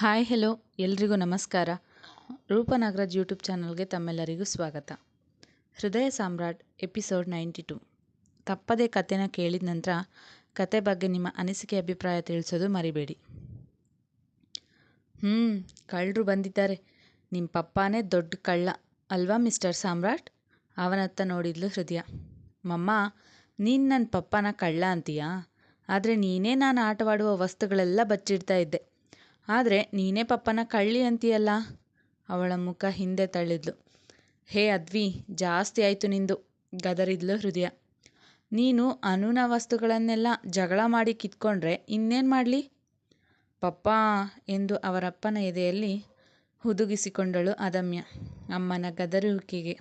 Hi hello ಎಲ್ರಿಗೂ ನಮಸ್ಕಾರ. ರೂಪ ನಾಗರಾಜ್ ಯೂಟ್ಯೂಬ್ ಚಾನಲ್ಗೆ ತಮ್ಮೆಲ್ಲರಿಗೂ ಸ್ವಾಗತ. ಹೃದಯ ಸಾಮ್ರಾಟ್ ಎಪಿಸೋಡ್ ನೈಂಟಿ ಟು. ತಪ್ಪದೇ ಕಥೆನ ಕೇಳಿದ ನಂತರ ಕತೆ ಬಗ್ಗೆ ನಿಮ್ಮ ಅನಿಸಿಕೆ ಅಭಿಪ್ರಾಯ ತಿಳಿಸೋದು ಮರಿಬೇಡಿ. ಹ್ಞೂ ಕಳ್ಳರು ಬಂದಿದ್ದಾರೆ. ನಿಮ್ಮ ಪಪ್ಪಾನೇ ದೊಡ್ಡ ಕಳ್ಳ, ಅಲ್ವಾ ಮಿಸ್ಟರ್ ಸಾಮ್ರಾಟ್? ಅವನತ್ತ ನೋಡಿದ್ಲು ಹೃದಯ. ಮಮ್ಮ, ನೀನು ನನ್ನ ಪಪ್ಪನ ಕಳ್ಳ ಅಂತೀಯಾ? ಆದರೆ ನೀನೇ ನಾನು ಆಟವಾಡುವ ವಸ್ತುಗಳೆಲ್ಲ ಬಚ್ಚಿಡ್ತಾ ಇದ್ದೆ. ಆದರೆ ನೀನೇ ಪಪ್ಪನ ಕಳ್ಳಿ ಅಂತೀಯಲ್ಲ? ಅವಳ ಮುಖ ಹಿಂದೆ ತಳ್ಳಿದ್ಲು. ಹೇ ಅದ್ವಿ, ಜಾಸ್ತಿ ಆಯಿತು ನಿಂದು, ಗದರಿದ್ಲು ಹೃದಯ. ನೀನು ಅನುನ ವಸ್ತುಗಳನ್ನೆಲ್ಲ ಜಗಳ ಮಾಡಿ ಕಿತ್ಕೊಂಡ್ರೆ ಇನ್ನೇನು ಮಾಡಲಿ? ಪಪ್ಪಾ ಎಂದು ಅವರಪ್ಪನ ಎದೆಯಲ್ಲಿ ಹುದುಗಿಸಿಕೊಂಡಳು ಅದಮ್ಯ, ಅಮ್ಮನ ಗದರುವಿಕೆಗೆ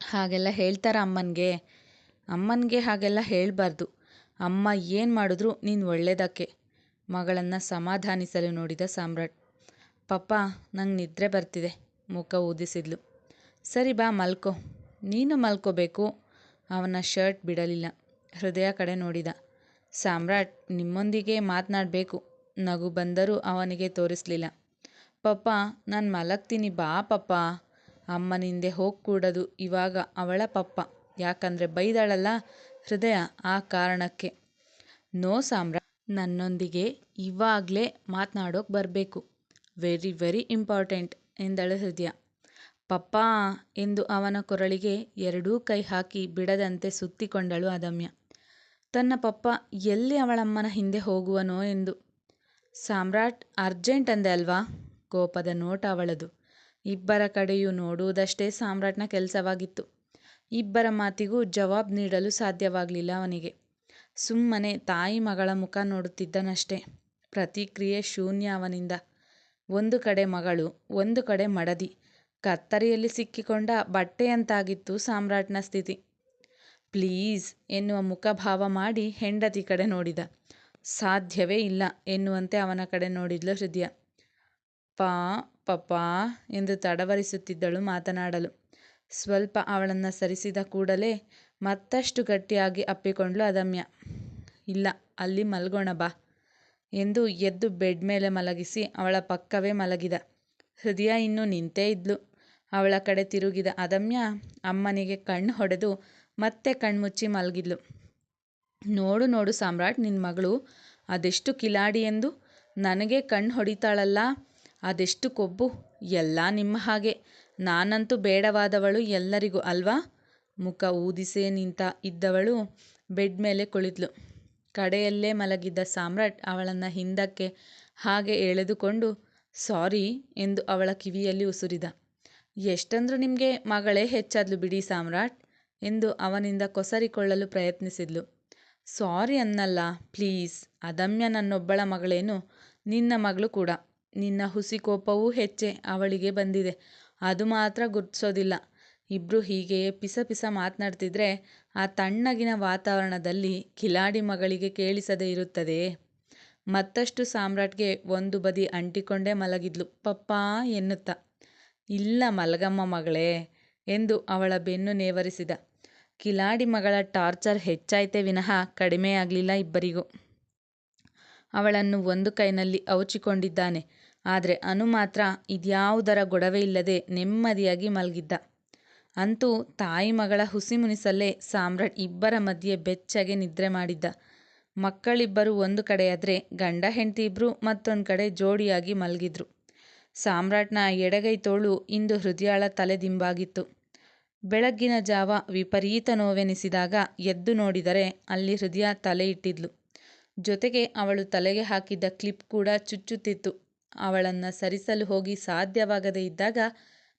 ಹಾಗೆಲ್ಲ ಹೇಳ್ತಾರ ಅಮ್ಮನಿಗೆ? ಅಮ್ಮನಿಗೆ ಹಾಗೆಲ್ಲ ಹೇಳಬಾರ್ದು. ಅಮ್ಮ ಏನು ಮಾಡಿದ್ರು ನೀನು ಒಳ್ಳೇದಕ್ಕೆ. ಮಗಳನ್ನು ಸಮಾಧಾನಿಸಲು ನೋಡಿದ ಸಾಮ್ರಾಟ್. ಪಪ್ಪ, ನಂಗೆ ನಿದ್ರೆ ಬರ್ತಿದೆ, ಮುಖ ಊದಿಸಿದ್ಲು. ಸರಿ ಬಾ, ಮಲ್ಕೋ. ನೀನು ಮಲ್ಕೋಬೇಕು. ಅವನ ಶರ್ಟ್ ಬಿಡಲಿಲ್ಲ. ಹೃದಯ ಕಡೆ ನೋಡಿದ. ಸಾಮ್ರಾಟ್, ನಿಮ್ಮೊಂದಿಗೆ ಮಾತನಾಡಬೇಕು. ನಗು ಬಂದರೂ ಅವನಿಗೆ ತೋರಿಸಲಿಲ್ಲ. ಪಪ್ಪ, ನಾನು ಮಲಗ್ತೀನಿ ಬಾ, ಪಪ್ಪ. ಅಮ್ಮನಿಂದೆ ಹೋಗಕೂಡದು ಇವಾಗ ಅವಳ ಪಪ್ಪ. ಯಾಕಂದರೆ ಬೈದಾಳಲ್ಲ ಹೃದಯ ಆ ಕಾರಣಕ್ಕೆ. ನೋ ಸಾಮ್ರಾಟ್ ನನ್ನೊಂದಿಗೆ ಇವಾಗಲೇ ಮಾತನಾಡೋಕೆ ಬರಬೇಕು. ವೆರಿ ವೆರಿ ಇಂಪಾರ್ಟೆಂಟ್ ಎಂದಳು ಹೃದಯ. ಪಪ್ಪಾ ಎಂದು ಅವನ ಕೊರಳಿಗೆ ಎರಡೂ ಕೈ ಹಾಕಿ ಬಿಡದಂತೆ ಸುತ್ತಿಕೊಂಡಳು ಅದಮ್ಯ ತನ್ನ ಪಪ್ಪ ಎಲ್ಲಿ ಅವಳಮ್ಮನ ಹಿಂದೆ ಹೋಗುವನೋ ಎಂದು. ಸಾಮ್ರಾಟ್, ಅರ್ಜೆಂಟ್ ಅಂದೆ ಅಲ್ವಾ? ಕೋಪದ ನೋಟ ಅವಳದು. ಇಬ್ಬರ ಕಡೆಯೂ ನೋಡುವುದಷ್ಟೇ ಸಾಮ್ರಾಟ್ನ ಕೆಲಸವಾಗಿತ್ತು. ಇಬ್ಬರ ಮಾತಿಗೂ ಜವಾಬ್ ನೀಡಲು ಸಾಧ್ಯವಾಗಲಿಲ್ಲ ಅವನಿಗೆ. ಸುಮ್ಮನೆ ತಾಯಿ ಮಗಳ ಮುಖ ನೋಡುತ್ತಿದ್ದನಷ್ಟೇ. ಪ್ರತಿಕ್ರಿಯೆ ಶೂನ್ಯ ಅವನಿಂದ. ಒಂದು ಕಡೆ ಮಗಳು, ಒಂದು ಕಡೆ ಮಡದಿ. ಕತ್ತರಿಯಲ್ಲಿ ಸಿಕ್ಕಿಕೊಂಡ ಬಟ್ಟೆಯಂತಾಗಿತ್ತು ಸಾಮ್ರಾಟ್ನ ಸ್ಥಿತಿ. ಪ್ಲೀಸ್ ಎನ್ನುವ ಮುಖಭಾವ ಮಾಡಿ ಹೆಂಡತಿ ಕಡೆ ನೋಡಿದ. ಸಾಧ್ಯವೇ ಇಲ್ಲ ಎನ್ನುವಂತೆ ಅವನ ಕಡೆ ನೋಡಿದ್ಲು ಹೃದಯ ಪಾ, ಪಪಾ ಎಂದು ತಡವರಿಸುತ್ತಿದ್ದಳು ಮಾತನಾಡಲು. ಸ್ವಲ್ಪ ಅವಳನ್ನು ಸರಿಸಿದ ಕೂಡಲೇ ಮತ್ತಷ್ಟು ಗಟ್ಟಿಯಾಗಿ ಅಪ್ಪಿಕೊಂಡ್ಲು ಅದಮ್ಯ. ಇಲ್ಲ, ಅಲ್ಲಿ ಮಲ್ಗೋಣ ಬಾ ಎಂದು ಎದ್ದು ಬೆಡ್ ಮೇಲೆ ಮಲಗಿಸಿ ಅವಳ ಪಕ್ಕವೇ ಮಲಗಿದ. ಹೃದಯ ಇನ್ನೂ ನಿಂತೇ ಇದ್ಲು. ಅವಳ ಕಡೆ ತಿರುಗಿದ ಅದಮ್ಯ ಅಮ್ಮನಿಗೆ ಕಣ್ಣು ಹೊಡೆದು ಮತ್ತೆ ಕಣ್ಮುಚ್ಚಿ ಮಲಗಿದ್ಲು. ನೋಡು ನೋಡು ಸಾಮ್ರಾಟ್ ನಿನ್ನ ಮಗಳು ಅದೆಷ್ಟು ಕಿಲಾಡಿ ಎಂದು? ನನಗೆ ಕಣ್ಣು ಹೊಡಿತಾಳಲ್ಲ, ಅದೆಷ್ಟು ಕೊಬ್ಬು? ಎಲ್ಲ ನಿಮ್ಮ ಹಾಗೆ. ನಾನಂತೂ ಬೇಡವಾದವಳು ಎಲ್ಲರಿಗೂ ಅಲ್ವಾ? ಮುಖ ಊದಿಸೇ ನಿಂತ ಇದ್ದವಳು ಬೆಡ್ ಮೇಲೆ ಕುಳಿತಳು ಕಡೆಯಲ್ಲೇ ಮಲಗಿದ್ದ ಸಾಮ್ರಾಟ್ ಅವಳನ್ನು ಹಿಂದಕ್ಕೆ ಹಾಗೆ ಎಳೆದುಕೊಂಡು, ಸಾರಿ ಎಂದು ಅವಳ ಕಿವಿಯಲ್ಲಿ ಉಸುರಿದ. ಎಷ್ಟಂದ್ರೂ ನಿಮಗೆ ಮಗಳೇ ಹೆಚ್ಚಾದ್ಲು ಬಿಡಿ ಸಾಮ್ರಾಟ್ ಎಂದು ಅವನಿಂದ ಕೊಸರಿಕೊಳ್ಳಲು ಪ್ರಯತ್ನಿಸಿದ್ಲು. ಸಾರಿ ಅನ್ನಲ್ಲ, ಪ್ಲೀಸ್. ಅದಮ್ಯ ನನ್ನೊಬ್ಬಳ ಮಗಳೇನು? ನಿನ್ನ ಮಗಳು ಕೂಡ. ನಿನ್ನ ಹುಸಿ ಕೋಪವೂ ಹೆಚ್ಚೆ ಅವಳಿಗೆ ಬಂದಿದೆ. ಅದು ಮಾತ್ರ ಗುರ್ತಿಸೋದಿಲ್ಲ. ಇಬ್ಬರು ಹೀಗೆಯೇ ಪಿಸ ಪಿಸ ಮಾತನಾಡ್ತಿದ್ರೆ ಆ ತಣ್ಣಗಿನ ವಾತಾವರಣದಲ್ಲಿ ಕಿಲಾಡಿ ಮಗಳಿಗೆ ಕೇಳಿಸದೇ ಇರುತ್ತದೆಯೇ ಮತ್ತಷ್ಟು ಸಾಮ್ರಾಟ್ಗೆ ಒಂದು ಬದಿ ಅಂಟಿಕೊಂಡೇ ಮಲಗಿದ್ಲು. ಪಪ್ಪಾ ಎನ್ನುತ್ತ. ಇಲ್ಲ ಮಲಗಮ್ಮ ಮಗಳೇ ಎಂದು ಅವಳ ಬೆನ್ನು ನೇವರಿಸಿದ. ಕಿಲಾಡಿ ಮಗಳ ಟಾರ್ಚರ್ ಹೆಚ್ಚಾಯ್ತೇ ವಿನಃ ಕಡಿಮೆಯಾಗಲಿಲ್ಲ ಇಬ್ಬರಿಗೂ. ಅವಳನ್ನು ಒಂದು ಕೈನಲ್ಲಿ ಅವುಚಿಕೊಂಡಿದ್ದಾನೆ ಆದರೆ ಅನು ಮಾತ್ರ ಇದ್ಯಾವುದರ ಗೊಡವೆ ಇಲ್ಲದೆ ನೆಮ್ಮದಿಯಾಗಿ ಮಲಗಿದ್ದ. ಅಂತೂ ತಾಯಿ ಮಗಳ ಹುಸಿ ಮುನಿಸಲ್ಲೇ ಸಾಮ್ರಾಟ್ ಇಬ್ಬರ ಮಧ್ಯೆ ಬೆಚ್ಚಗೆ ನಿದ್ರೆ ಮಾಡಿದ್ದ. ಮಕ್ಕಳಿಬ್ಬರು ಒಂದು ಕಡೆಯಾದರೆ ಗಂಡ ಹೆಂಡತಿ ಇಬ್ಬರು ಮತ್ತೊಂದು ಕಡೆ ಜೋಡಿಯಾಗಿ ಮಲಗಿದ್ರು. ಸಾಮ್ರಾಟ್ನ ಎಡಗೈ ತೋಳು ಇಂದು ಹೃದಯಾಳ ತಲೆದಿಂಬಾಗಿತ್ತು ಬೆಳಗ್ಗಿನ ಜಾವ ವಿಪರೀತ ನೋವೆನಿಸಿದಾಗ ಎದ್ದು ನೋಡಿದರೆ ಅಲ್ಲಿ ಹೃದಯ ತಲೆ ಇಟ್ಟಿದ್ಲು. ಜೊತೆಗೆ ಅವಳು ತಲೆಗೆ ಹಾಕಿದ್ದ ಕ್ಲಿಪ್ ಕೂಡ ಚುಚ್ಚುತ್ತಿತ್ತು. ಅವಳನ್ನು ಸರಿಸಲು ಹೋಗಿ ಸಾಧ್ಯವಾಗದೇ ಇದ್ದಾಗ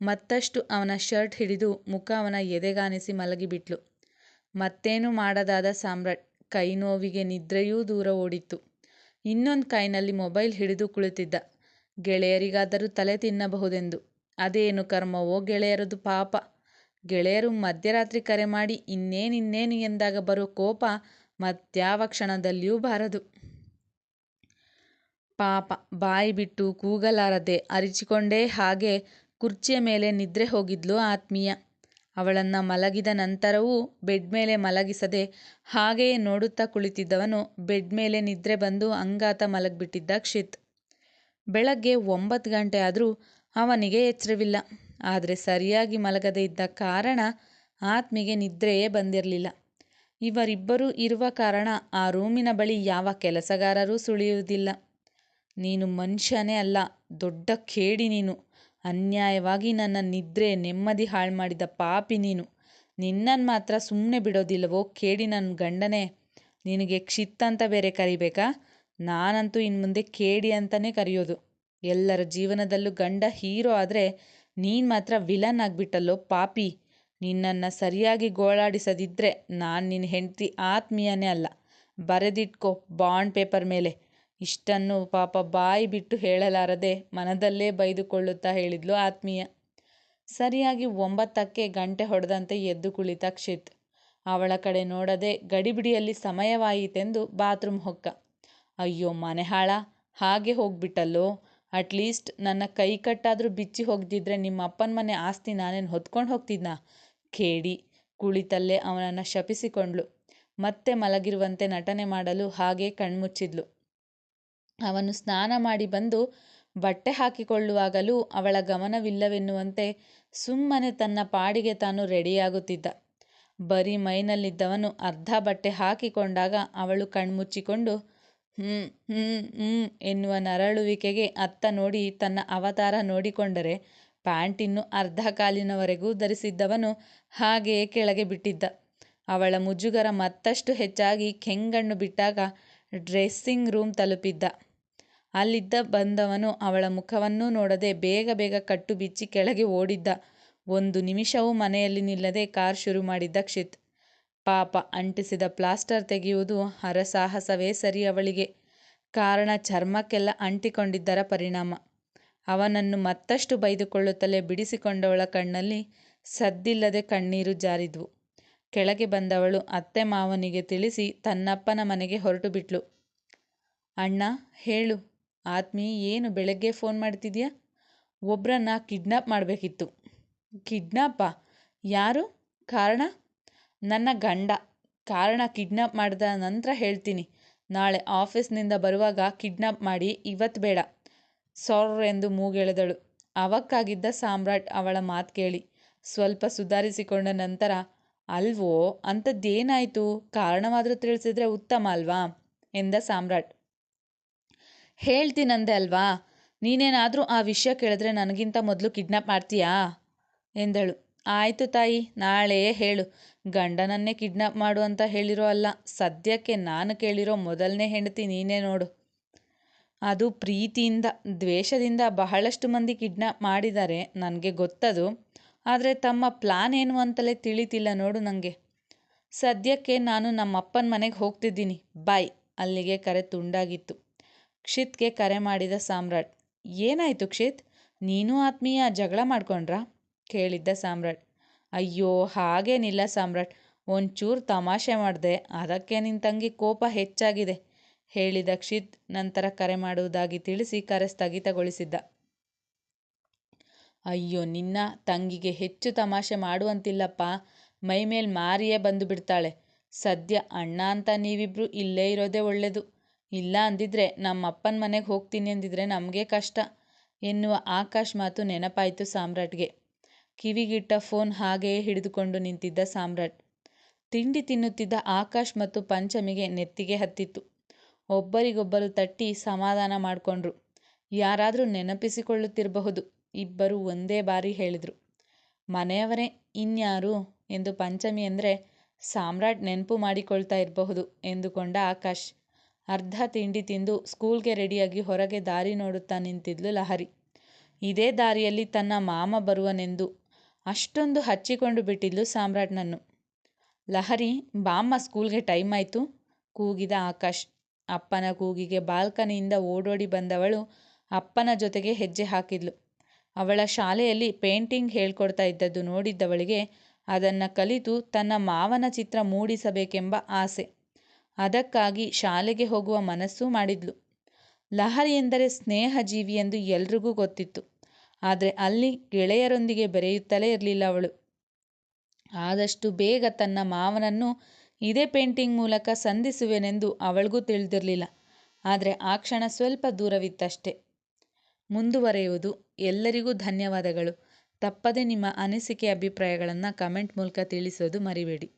ಮತ್ತಷ್ಟು ಅವನ ಶರ್ಟ್ ಹಿಡಿದು ಮುಖ ಅವನ ಎದೆಗಾನಿಸಿ ಮಲಗಿಬಿಟ್ಲು. ಮತ್ತೇನು ಮಾಡದಾದ ಸಾಮ್ರಾಟ್? ಕೈ ನೋವಿಗೆ ನಿದ್ರೆಯೂ ದೂರ ಓಡಿತ್ತು. ಇನ್ನೊಂದು ಕೈನಲ್ಲಿ ಮೊಬೈಲ್ ಹಿಡಿದು ಕುಳಿತಿದ್ದ. ಗೆಳೆಯರಿಗಾದರೂ ತಲೆ ತಿನ್ನಬಹುದೆಂದು. ಅದೇನು ಕರ್ಮವೋ ಗೆಳೆಯರದು ಪಾಪ. ಗೆಳೆಯರು ಮಧ್ಯರಾತ್ರಿ ಕರೆ ಮಾಡಿ ಇನ್ನೇನಿನ್ನೇನು ಎಂದಾಗ ಬರೋ ಕೋಪ ಮತ್ಯಾವ ಕ್ಷಣದಲ್ಲಿಯೂ ಬಾರದು. ಪಾಪ. ಬಾಯಿ ಬಿಟ್ಟು ಕೂಗಲಾರದೆ ಅರಿಚಿಕೊಂಡೇ ಹಾಗೆ ಕುರ್ಚಿಯ ಮೇಲೆ ನಿದ್ರೆ ಹೋಗಿದ್ಲು ಆತ್ಮೀಯ. ಅವಳನ್ನ ಮಲಗಿದ ನಂತರವೂ ಬೆಡ್ ಮೇಲೆ ಮಲಗಿಸದೆ ಹಾಗೆಯೇ ನೋಡುತ್ತಾ ಕುಳಿತಿದ್ದವನು ಬೆಡ್ ಮೇಲೆ ನಿದ್ರೆ ಬಂದು ಅಂಗಾತ ಮಲಗಿಬಿಟ್ಟಿದ್ದ ಕ್ಷಿತ್. ಬೆಳಗ್ಗೆ ಒಂಬತ್ತು ಗಂಟೆ ಆದರೂ ಅವನಿಗೆ ಎಚ್ಚರವಿಲ್ಲ. ಆದರೆ ಸರಿಯಾಗಿ ಮಲಗದೇ ಇದ್ದ ಕಾರಣ ಆತ್ಮಿಗೆ ನಿದ್ರೆಯೇ ಬಂದಿರಲಿಲ್ಲ. ಇವರಿಬ್ಬರೂ ಇರುವ ಕಾರಣ ಆ ರೂಮಿನ ಬಳಿ ಯಾವ ಕೆಲಸಗಾರರೂ ಸುಳಿಯುವುದಿಲ್ಲ. ನೀನು ಮನುಷ್ಯನೇ ಅಲ್ಲ, ದೊಡ್ಡ ಖೇಡಿ ನೀನು. ಅನ್ಯಾಯವಾಗಿ ನನ್ನ ನಿದ್ರೆ ನೆಮ್ಮದಿ ಹಾಳು ಮಾಡಿದ ಪಾಪಿ ನೀನು. ನಿನ್ನನ್ನು ಮಾತ್ರ ಸುಮ್ಮನೆ ಬಿಡೋದಿಲ್ಲವೋ ಕೇಡಿ ನನ್ನ ಗಂಡನೇ. ನಿನಗೆ ಕ್ಷಿತ್ ಅಂತ ಬೇರೆ ಕರಿಬೇಕಾ? ನಾನಂತೂ ಇನ್ನು ಮುಂದೆ ಕೇಡಿ ಅಂತಲೇ ಕರೆಯೋದು. ಎಲ್ಲರ ಜೀವನದಲ್ಲೂ ಗಂಡ ಹೀರೋ ಆದರೆ ನೀನು ಮಾತ್ರ ವಿಲನ್ ಆಗಿಬಿಟ್ಟಲ್ಲೋ ಪಾಪಿ. ನಿನ್ನನ್ನು ಸರಿಯಾಗಿ ಗೋಳಾಡಿಸದಿದ್ದರೆ ನಾನು ನಿನ್ನ ಹೆಂಡತಿ ಆತ್ಮೀಯನೇ ಅಲ್ಲ. ಬರೆದಿಟ್ಕೋ ಬಾಂಡ್ ಪೇಪರ್ ಮೇಲೆ. ಇಷ್ಟನ್ನು ಪಾಪ ಬಾಯಿ ಬಿಟ್ಟು ಹೇಳಲಾರದೆ ಮನದಲ್ಲೇ ಬೈದುಕೊಳ್ಳುತ್ತಾ ಹೇಳಿದ್ಲು ಆತ್ಮೀಯ. ಸರಿಯಾಗಿ ಒಂಬತ್ತಕ್ಕೆ ಗಂಟೆ ಹೊಡೆದಂತೆ ಎದ್ದು ಕುಳಿತ ಕ್ಷಿತ್. ಅವಳ ಕಡೆ ನೋಡದೆ ಗಡಿಬಿಡಿಯಲ್ಲಿ ಸಮಯವಾಯಿತೆಂದು ಬಾತ್ರೂಮ್ ಹೊಕ್ಕ. ಅಯ್ಯೋ ಮನೆ ಹಾಳ, ಹಾಗೆ ಹೋಗ್ಬಿಟ್ಟಲ್ಲೋ? ಅಟ್ಲೀಸ್ಟ್ ನನ್ನ ಕೈ ಕಟ್ಟಾದರೂ ಬಿಚ್ಚಿ ಹೋಗ್ದಿದ್ರೆ ನಿಮ್ಮ ಅಪ್ಪನ ಮನೆ ಆಸ್ತಿ ನಾನೇನು ಹೊತ್ಕೊಂಡು ಹೋಗ್ತಿದ್ನಾ? ಕೇಡಿ, ಕುಳಿತಲ್ಲೇ ಅವನನ್ನು ಶಪಿಸಿಕೊಂಡ್ಳು. ಮತ್ತೆ ಮಲಗಿರುವಂತೆ ನಟನೆ ಮಾಡಲು ಹಾಗೆ ಕಣ್ಮುಚ್ಚಿದ್ಲು. ಅವನು ಸ್ನಾನ ಮಾಡಿ ಬಂದು ಬಟ್ಟೆ ಹಾಕಿಕೊಳ್ಳುವಾಗಲೂ ಅವಳ ಗಮನವಿಲ್ಲವೆನ್ನುವಂತೆ ಸುಮ್ಮನೆ ತನ್ನ ಪಾಡಿಗೆ ತಾನು ರೆಡಿಯಾಗುತ್ತಿದ್ದ. ಬರೀ ಮೈನಲ್ಲಿದ್ದವನು ಅರ್ಧ ಬಟ್ಟೆ ಹಾಕಿಕೊಂಡಾಗ ಅವಳು ಕಣ್ಮುಚ್ಚಿಕೊಂಡು ಹ್ಞೂ ಹ್ಞೂ ಹ್ಞೂ ಎನ್ನುವ ನರಳುವಿಕೆಗೆ ಅತ್ತ ನೋಡಿ ತನ್ನ ಅವತಾರ ನೋಡಿಕೊಂಡರೆ ಪ್ಯಾಂಟ್ ಇನ್ನು ಅರ್ಧ ಕಾಲಿನವರೆಗೂ ಧರಿಸಿದ್ದವನು ಹಾಗೆಯೇ ಕೆಳಗೆ ಬಿಟ್ಟಿದ್ದ. ಅವಳ ಮುಜುಗರ ಮತ್ತಷ್ಟು ಹೆಚ್ಚಾಗಿ ಕೆಂಗಣ್ಣು ಬಿಟ್ಟಾಗ ಡ್ರೆಸ್ಸಿಂಗ್ ರೂಮ್ ತಲುಪಿದ್ದ. ಅಲ್ಲಿದ್ದ ಬಂದವನು ಅವಳ ಮುಖವನ್ನೂ ನೋಡದೆ ಬೇಗ ಬೇಗ ಕಟ್ಟು ಬಿಚ್ಚಿ ಕೆಳಗೆ ಓಡಿದ್ದ. ಒಂದು ನಿಮಿಷವೂ ಮನೆಯಲ್ಲಿ ನಿಲ್ಲದೆ ಕಾರ್ ಶುರು ಮಾಡಿದ್ದ ಕ್ಷಿತ್. ಪಾಪ, ಅಂಟಿಸಿದ ಪ್ಲಾಸ್ಟರ್ ತೆಗೆಯುವುದು ಹರಸಾಹಸವೇ ಸರಿ ಅವಳಿಗೆ. ಕಾರಣ ಚರ್ಮಕ್ಕೆಲ್ಲ ಅಂಟಿಕೊಂಡಿದ್ದರ ಪರಿಣಾಮ. ಅವನನ್ನು ಮತ್ತಷ್ಟು ಬೈದುಕೊಳ್ಳುತ್ತಲೇ ಬಿಡಿಸಿಕೊಂಡವಳ ಕಣ್ಣಲ್ಲಿ ಸದ್ದಿಲ್ಲದೆ ಕಣ್ಣೀರು ಜಾರಿದ್ವು. ಕೆಳಗೆ ಬಂದವಳು ಅತ್ತೆ ಮಾವನಿಗೆ ತಿಳಿಸಿ ತನ್ನಪ್ಪನ ಮನೆಗೆ ಹೊರಟು ಬಿಟ್ಲು ಅಣ್ಣ, ಹೇಳು ಆತ್ಮಿ, ಏನು ಬೆಳಗ್ಗೆ ಫೋನ್ ಮಾಡ್ತಿದ್ಯಾ? ಒಬ್ಬರನ್ನ ಕಿಡ್ನಾಪ್ ಮಾಡಬೇಕಿತ್ತು. ಕಿಡ್ನಾಪಾ? ಯಾರು? ಕಾರಣ? ನನ್ನ ಗಂಡ. ಕಾರಣ ಕಿಡ್ನಾಪ್ ಮಾಡಿದ ನಂತರ ಹೇಳ್ತೀನಿ. ನಾಳೆ ಆಫೀಸ್ನಿಂದ ಬರುವಾಗ ಕಿಡ್ನಾಪ್ ಮಾಡಿ ಇವತ್ತು ಬೇಡ. ಸೊರ್ರ್ ಎಂದು ಮೂಗೆಳೆದಳು. ಅವಕ್ಕಾಗಿದ್ದ ಸಾಮ್ರಾಟ್ ಅವಳ ಮಾತು ಕೇಳಿ. ಸ್ವಲ್ಪ ಸುಧಾರಿಸಿಕೊಂಡ ನಂತರ, ಅಲ್ವೋ ಅಂಥದ್ದೇನಾಯಿತು ಕಾರಣವಾದರೂ ತಿಳಿಸಿದ್ರೆ ಉತ್ತಮ ಅಲ್ವಾ? ಎಂದ ಸಾಮ್ರಾಟ್. ಹೇಳ್ತೀನಂದೆ ಅಲ್ವಾ? ನೀನೇನಾದರೂ ಆ ವಿಷಯ ಕೇಳಿದ್ರೆ ನನಗಿಂತ ಮೊದಲು ಕಿಡ್ನಾಪ್ ಮಾಡ್ತೀಯಾ? ಎಂದಳು. ಆಯಿತು ತಾಯಿ ನಾಳೆಯೇ ಹೇಳು. ಗಂಡನನ್ನೇ ಕಿಡ್ನಾಪ್ ಮಾಡು ಅಂತ ಹೇಳಿರೋ ಅಲ್ಲ, ಸದ್ಯಕ್ಕೆ ನಾನು ಕೇಳಿರೋ ಮೊದಲನೇ ಹೆಂಡತಿ ನೀನೇ ನೋಡು. ಅದು ಪ್ರೀತಿಯಿಂದ, ದ್ವೇಷದಿಂದ ಬಹಳಷ್ಟು ಮಂದಿ ಕಿಡ್ನಾಪ್ ಮಾಡಿದ್ದಾರೆ, ನನಗೆ ಗೊತ್ತದು. ಆದರೆ ತಮ್ಮ ಪ್ಲಾನ್ ಏನು ಅಂತಲೇ ತಿಳಿತಿಲ್ಲ ನೋಡು ನನಗೆ ಸದ್ಯಕ್ಕೆ ನಾನು ನಮ್ಮಪ್ಪನ ಮನೆಗೆ ಹೋಗ್ತಿದ್ದೀನಿ. ಬಾಯ್. ಅಲ್ಲಿಗೆ ಕರೆ ತುಂಡಾಗಿತ್ತು. ಕ್ಷಿತ್ಗೆ ಕರೆ ಮಾಡಿದ ಸಾಮ್ರಾಟ್, ಏನಾಯಿತು ಕ್ಷಿತ್? ನೀನೂ ಆತ್ಮೀಯ ಜಗಳ ಮಾಡ್ಕೊಂಡ್ರಾ? ಕೇಳಿದ್ದ ಸಾಮ್ರಾಟ್, ಅಯ್ಯೋ, ಹಾಗೇನಿಲ್ಲ ಸಾಮ್ರಾಟ್, ಒಂಚೂರು ತಮಾಷೆ ಮಾಡಿದೆ, ಅದಕ್ಕೆ ನಿನ್ನ ತಂಗಿ ಕೋಪ ಹೆಚ್ಚಾಗಿದೆ, ಹೇಳಿದ ಕ್ಷಿತ್ ನಂತರ ಕರೆ ಮಾಡುವುದಾಗಿ ತಿಳಿಸಿ ಕರೆ ಸ್ಥಗಿತಗೊಳಿಸಿದ್ದ. ಅಯ್ಯೋ, ನಿನ್ನ ತಂಗಿಗೆ ಹೆಚ್ಚು ತಮಾಷೆ ಮಾಡುವಂತಿಲ್ಲಪ್ಪ, ಮೈಮೇಲೆ ಮಾರಿಯೇ ಬಂದು ಬಿಡ್ತಾಳೆ, ಸದ್ಯ ಅಣ್ಣ ಅಂತ ನೀವಿಬ್ರು ಇಲ್ಲೇ ಇರೋದೇ ಒಳ್ಳೆಯದು ಇಲ್ಲ ಅಂದಿದ್ರೆ ನಮ್ಮ ಅಪ್ಪನ ಮನೆಗೆ ಹೋಗ್ತೀನಿ ಅಂದಿದ್ರೆ ನಮಗೆ ಕಷ್ಟ. ಎನ್ನುವ ಆಕಾಶ್ ಮಾತು ನೆನಪಾಯಿತು ಸಾಮ್ರಾಟ್ಗೆ. ಕಿವಿಗಿಟ್ಟ ಫೋನ್ ಹಾಗೆಯೇ ಹಿಡಿದುಕೊಂಡು ನಿಂತಿದ್ದ ಸಾಮ್ರಾಟ್. ತಿಂಡಿ ತಿನ್ನುತ್ತಿದ್ದ ಆಕಾಶ್ ಮತ್ತು ಪಂಚಮಿಗೆ ನೆತ್ತಿಗೆ ಹತ್ತಿತ್ತು. ಒಬ್ಬರಿಗೊಬ್ಬರು ತಟ್ಟಿ ಸಮಾಧಾನ ಮಾಡಿಕೊಂಡ್ರು. ಯಾರಾದರೂ ನೆನಪಿಸಿಕೊಳ್ಳುತ್ತಿರಬಹುದು, ಇಬ್ಬರು ಒಂದೇ ಬಾರಿ ಹೇಳಿದರು. ಮನೆಯವರೇ, ಇನ್ಯಾರು ಎಂದು ಪಂಚಮಿ ಅಂದರೆ ಸಾಮ್ರಾಟ್ ನೆನಪು ಮಾಡಿಕೊಳ್ತಾ ಇರಬಹುದು ಎಂದುಕೊಂಡ ಆಕಾಶ್. ಅರ್ಧ ತಿಂಡಿ ತಿಂದು ಸ್ಕೂಲ್ಗೆ ರೆಡಿಯಾಗಿ ಹೊರಗೆ ದಾರಿ ನೋಡುತ್ತಾ ನಿಂತಿದ್ಲು ಲಹರಿ. ಇದೇ ದಾರಿಯಲ್ಲಿ ತನ್ನ ಮಾಮ ಬರುವನೆಂದು ಅಷ್ಟೊಂದು ಹಚ್ಚಿಕೊಂಡು ಬಿಟ್ಟಿದ್ಲು ಸಾಮ್ರಾಟ್ನನ್ನು. ಲಹರಿ, ಬಾಮ್ಮ, ಸ್ಕೂಲ್ಗೆ ಟೈಮ್ ಆಯಿತು. ಕೂಗಿದ ಆಕಾಶ್, ಅಪ್ಪನ ಕೂಗಿಗೆ ಬಾಲ್ಕನಿಯಿಂದ ಓಡೋಡಿ ಬಂದವಳು ಅಪ್ಪನ ಜೊತೆಗೆ ಹೆಜ್ಜೆ ಹಾಕಿದ್ಲು. ಅವಳ ಶಾಲೆಯಲ್ಲಿ ಪೇಂಟಿಂಗ್ ಹೇಳ್ಕೊಡ್ತಾ ಇದ್ದದ್ದು ನೋಡಿದ್ದವಳಿಗೆ ಅದನ್ನು ಕಲಿತು ತನ್ನ ಮಾವನ ಚಿತ್ರ ಮೂಡಿಸಬೇಕೆಂಬ ಆಸೆ. ಅದಕ್ಕಾಗಿ ಶಾಲೆಗೆ ಹೋಗುವ ಮನಸ್ಸು ಮಾಡಿದ್ಲು. ಲಹರಿ ಎಂದರೆ ಸ್ನೇಹ ಜೀವಿ ಎಂದು ಎಲ್ರಿಗೂ ಗೊತ್ತಿತ್ತು. ಆದರೆ ಅಲ್ಲಿ ಗೆಳೆಯರೊಂದಿಗೆ ಬೆರೆಯುತ್ತಲೇ ಇರಲಿಲ್ಲ ಅವಳು. ಆದಷ್ಟು ಬೇಗ ತನ್ನ ಮಾವನನ್ನು ಇದೇ ಪೇಂಟಿಂಗ್ ಮೂಲಕ ಸಂಧಿಸುವೆನೆಂದು ಅವಳಿಗೂ ತಿಳಿದಿರಲಿಲ್ಲ. ಆದರೆ ಆ ಕ್ಷಣ ಸ್ವಲ್ಪ ದೂರವಿತ್ತಷ್ಟೆ. ಮುಂದುವರೆಯುವುದು ಎಲ್ಲರಿಗೂ ಧನ್ಯವಾದಗಳು. ತಪ್ಪದೆ ನಿಮ್ಮ ಅನಿಸಿಕೆ ಅಭಿಪ್ರಾಯಗಳನ್ನು ಕಮೆಂಟ್ ಮೂಲಕ ತಿಳಿಸೋದು ಮರಿಬೇಡಿ.